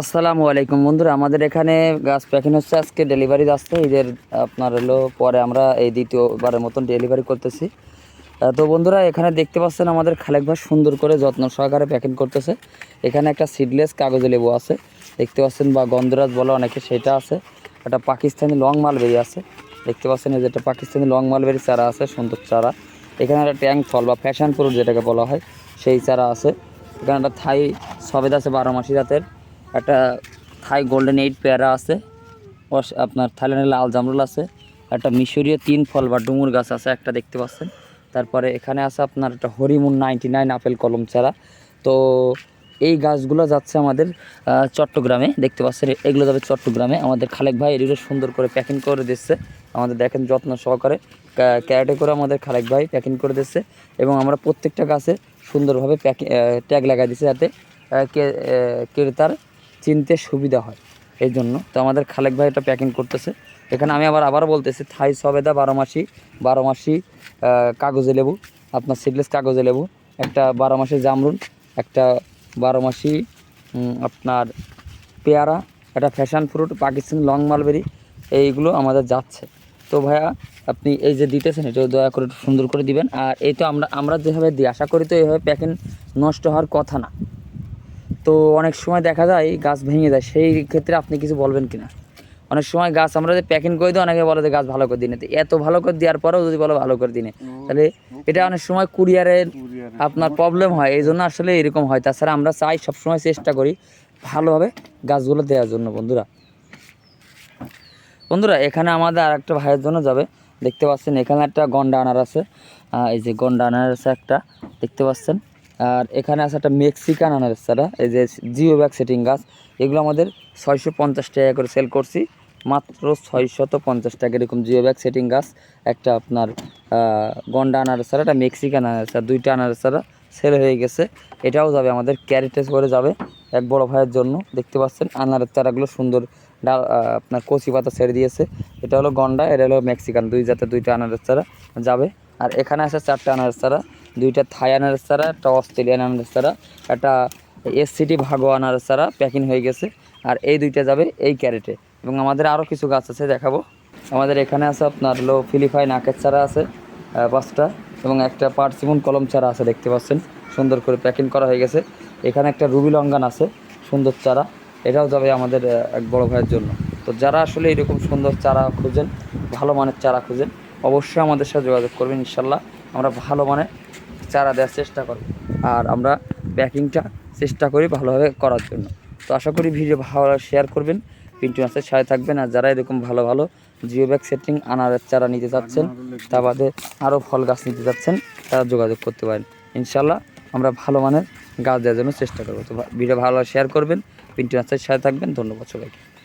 আসসালামু আলাইকুম। বন্ধুরা, আমাদের এখানে গাছ প্যাকিং হচ্ছে, আজকে ডেলিভারি আসছে। ঈদের আপনার হলো পরে আমরা এই দ্বিতীয়বারের মতন ডেলিভারি করতেছি। তো বন্ধুরা, এখানে দেখতে পাচ্ছেন আমাদের খালেক ভাই সুন্দর করে যত্ন সহকারে প্যাকিং করতেছে। এখানে একটা সিডলেস কাগজে লেবু আছে। দেখতে পাচ্ছেন বা গন্ধরাজ বলে অনেকে সেটা আছে। একটা পাকিস্তানি লং মালবেরি আছে। দেখতে পাচ্ছেন এই যে একটা পাকিস্তানি লং মালবেরি চারা আছে, সুন্দর চারা। এখানে একটা ট্যাঙ্ক ফল বা ফ্যাশন ফ্রুট যেটাকে বলা হয়, সেই চারা আছে। এখানে একটা থাই সবেদ আছে বারো মাসি জাতের। একটা থাই গোল্ডেন এইট পেয়ারা আছে। আপনার থাইল্যান্ডের লাল জামরুল আছে। একটা মিশরীয় তিন ফল বা ডুমুর গাছ আছে, একটা দেখতে পাচ্ছেন। তারপরে এখানে আছে আপনার একটা হরিমুন নাইনটি নাইন আপেল কলম চারা। তো এই গাছগুলো যাচ্ছে আমাদের চট্টগ্রামে, দেখতে পাচ্ছেন, এগুলো যাবে চট্টগ্রামে। আমাদের খালেক ভাই এগুলো সুন্দর করে প্যাকিং করে দিচ্ছে। আমাদের দেখেন যত্ন সহকারে ক্যা- ক্যারেটে করে আমাদের খালেক ভাই প্যাকিং করে দিচ্ছে। এবং আমরা প্রত্যেকটা গাছে সুন্দরভাবে প্যাকিং ট্যাগ লাগাই দিচ্ছি যাতে ক্রেতার চিনতে সুবিধা হয়। এই জন্য তো আমাদের খালেক ভাই এটা প্যাকিং করতেছে। এখানে আমি আবার আবার বলতেছি, থাই সবেদা বারো মাসি বারো মাসি কাগজে লেবু, আপনার সিডলেস কাগজে লেবু, একটা বারো মাসি জামরুন একটা বারো মাসি আপনার পেয়ারা, একটা passion fruit Pakistan long mulberry এইগুলো আমাদের যাচ্ছে। তো ভাইয়া, আপনি এই যে দিতেছেন, এটা দয়া করে সুন্দর করে দিবেন। আর এই তো আমরা আমরা যেভাবে দিই, আশা করি তো এইভাবে প্যাকিং নষ্ট হওয়ার কথা না। তো অনেক সময় দেখা যায় গাছ ভেঙে যায় সেই ক্ষেত্রে আপনি কিছু বলবেন কিনা? অনেক সময় গাছ আমরা যে প্যাকিং করে দিই অনেকে বলে যে গাছ ভালো করে দিনে তো এত ভালো করে দেওয়ার পরেও যদি বলো ভালো করে দিনে তাহলে এটা অনেক সময় কুরিয়ারের আপনার প্রবলেম হয় এই জন্য আসলে এরকম হয়। তাছাড়া আমরা চাই সবসময় চেষ্টা করি ভালোভাবে গাছগুলো দেওয়ার জন্য বন্ধুরা। বন্ধুরা এখানে আমাদের আর একটা ভাইয়ের জন্য যাবে। দেখতে পাচ্ছেন এখানে একটা গন্ডা আনার আছে এই যে গন্ডা আনার আছে একটা দেখতে পাচ্ছেন। আর এখানে আছে একটা মেক্সিকান আনারস চারা, এই যে জিও ব্যাগ সেটিং গাছ, এগুলো আমাদের ছয়শো পঞ্চাশ টাকা করে সেল করছি। মাত্র ছয়শত পঞ্চাশ টাকা এরকম জিও ব্যাগ সেটিং গাছ, একটা আপনার গন্ডা আনার চারা, একটা মেক্সিকান আনারস চারা, দুইটা আনার চারা সেল হয়ে গেছে। এটাও যাবে, আমাদের ক্যারেটে করে যাবে এক বড় ভাইয়ের জন্য, দেখতে পাচ্ছেন? আনারের চারাগুলো সুন্দর ডাল আপনার কচি পাতা ছেড়ে দিয়েছে। এটা হলো গন্ডা, এটা হলো মেক্সিকান, দুই জাতের দুইটা আনারের চারা যাবে। আর এখানে আছে চারটা আনারের চারা দুইটা থাই আনারের চারা একটা অস্ট্রেলিয়ান আনারের চারা একটা এসসিটি ভাগো আনারের চারা প্যাকিং হয়ে গেছে। আর এই দুইটা যাবে এই ক্যারেটে। এবং আমাদের আরও কিছু গাছ আছে দেখাবো। আমাদের এখানে আছে আপনার হলো ফিলিপাই নাকের চারা আছে পাঁচটা, এবং একটা পার্সিমন কলম চারা আছে দেখতে পাচ্ছেন। সুন্দর করে প্যাকিং করা হয়ে গেছে। এখানে একটা রুবি লঙ্গান আছে, সুন্দর চারা। এটাও যাবে আমাদের এক বড় ভাইয়ের জন্য। তো যারা আসলে এরকম সুন্দর চারা খুঁজেন, ভালো মানের চারা খুঁজেন অবশ্যই আমাদের সাথে যোগাযোগ করবেন, ইনশাল্লাহ। আমরা ভালো মানের চারা দেওয়ার চেষ্টা করব। আর আমরা প্যাকিংটা চেষ্টা করি ভালোভাবে করার জন্য। তো আশা করি ভিডিও ভালো শেয়ার করবেন। পিন্টু মাসের সাথে থাকবেন। আর যারা এরকম ভালো ভালো জিও ব্যাগ সেটিং, আনারের চারা নিতে চাচ্ছেন, তা বাদে আরও ফল গাছ নিতে চাচ্ছেন, তারা যোগাযোগ করতে পারেন। ইনশাল্লাহ আমরা ভালো মানের গাছ দেওয়ার জন্য চেষ্টা করব। তো ভিডিও ভালো শেয়ার করবেন। পিন্টু মাসের সাথে থাকবেন। ধন্যবাদ সবাইকে।